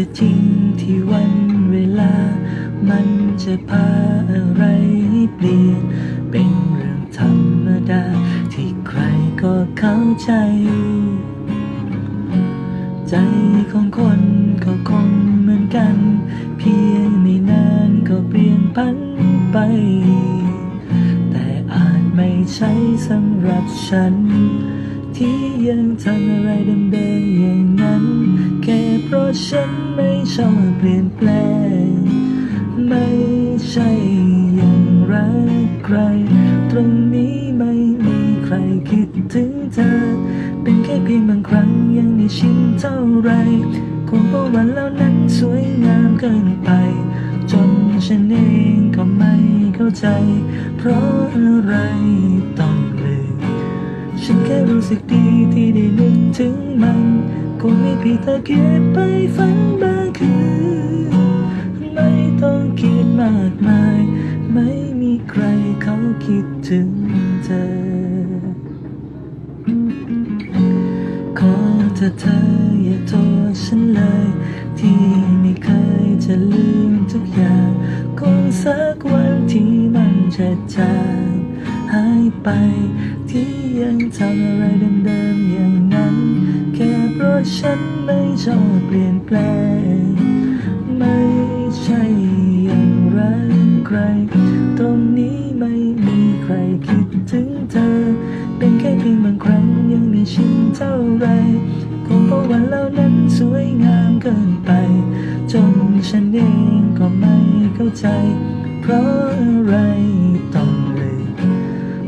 จะจริงที่วันเวลา มันจะพาอะไรให้เปลี่ยน เป็นเรื่องธรรมดา ที่ใครก็เข้าใจ ใจของคนก็คงเหมือนกัน เพียงไม่นานก็เปลี่ยนพันไป แต่อาจไม่ใช่สำหรับฉัน ที่ยังทำอะไรเดิมๆอย่างนั้น ฉันไม่ชอบเปลี่ยนแปลง ไม่ใช่อยังรักใคร ตรงนี้ไม่มีใครคิดถึงเธอ เป็นแค่เพียงบางครั้งยังไม่ชินเท่าไรคงเพราะวันแล้วนั้นสวยงามเกินไป จนฉันเองก็ไม่เข้าใจ เพราะอะไรต้องลืมฉันแค่รู้สึกดีที่ได้นึกถึงมัน คงไม่ผิดถ้าเก็บไปฝันบางคืนไม่ต้องคิดมากมาย ไม่มีใครเขาคิดถึงเธอ ขอเธอเธออย่าโทษฉันเลย ที่ไม่เคยจะลืมทุกอย่างคงสักวันที่มันจะจางหายไปที่ยังทำอะไรเดิมๆะฉันไม่ชอบเปลี่ยนแปลง ไม่ใช่อยังไรใคร ตรงนี้ไม่มีใครคิดถึงเธอ เป็นแค่เพียงบางครั้งยังไม่ชินเท่าไรคงเพราะวันเหล่านั้นสวยงามเกินไป จนฉันเองก็ไม่เข้าใจ เพราะอะไรต้องเลืม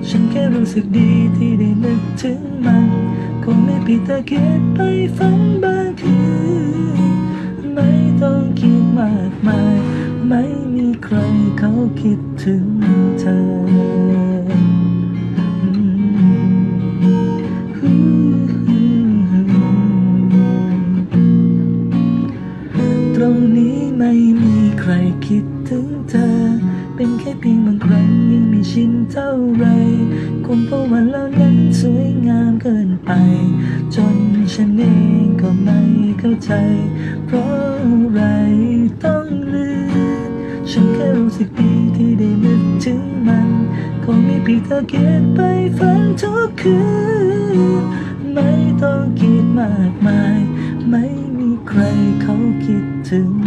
ฉันแค่รู้สึกดีที่ได้นึกถึงมัน คงไม่ผิดถ้าเก็บไปฝันบางคืนไม่ต้องคิดมากมาย ไม่มีใครเขาคิดถึงเธอตรงนี้ไม่มีใครคิดถึงเธอ เป็นแค่เพียงบางครั้งยังไม่ชินเท่าไรคงเพราะวันเหล่านั้นสวยงามเกินไป จนฉันเองก็ไม่เข้าใจ เพราะอะไรต้องลืมฉันแค่รู้สึกดีที่ได้นึกถึงมันคงไม่ผิดถ้าเก็บไปฝันทุกคืนไม่ต้องคิดมากมาย ไม่มีใครเขาคิดถึง